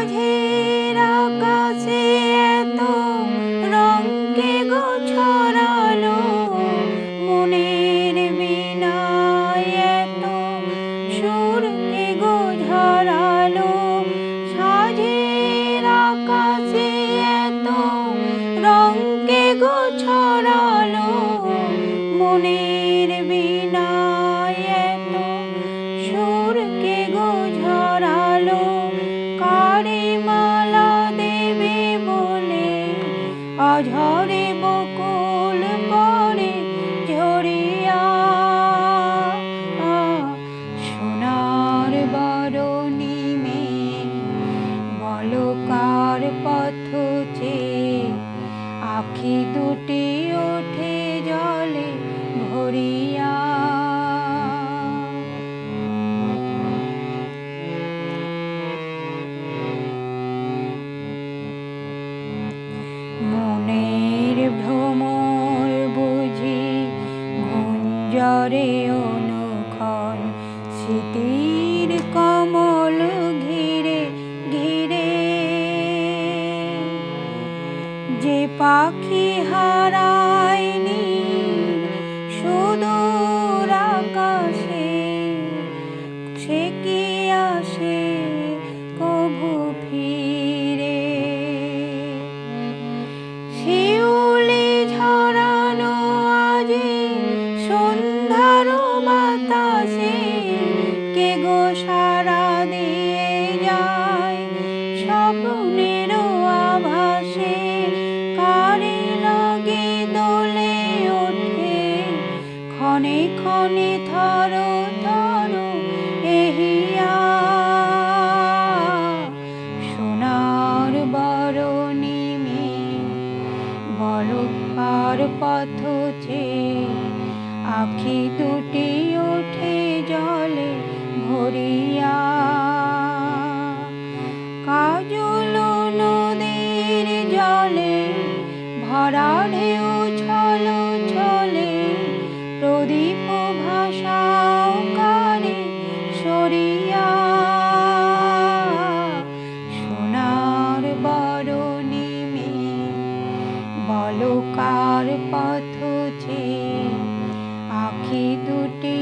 সাঝের আকাশে এত রঙকে গো আখি দুটি ওঠে জলে ভরিয়া। মনের ভ্রমর বুঝি গুঞ্জরে অনুক্ষণ স্মৃতির কমল পাখি হারায়নি, সুদূর আকাশে। সে কি আসে কভু ফিরে? শিউলি ঝরানো আজি, সন্ধ্যার বাতাসে, কে গো সারা দিয়ে যায় স্বপ্নের ক্ষণে ক্ষণে থর থর এহিয়া। সোনার বরণী মেয়ে বলো পার পথ আখি দুটি ওঠে জলে ভরিয়া। কাজল নদীর জলে ভরা ঢেউ ছলে বলো কার পথ আখি দুটি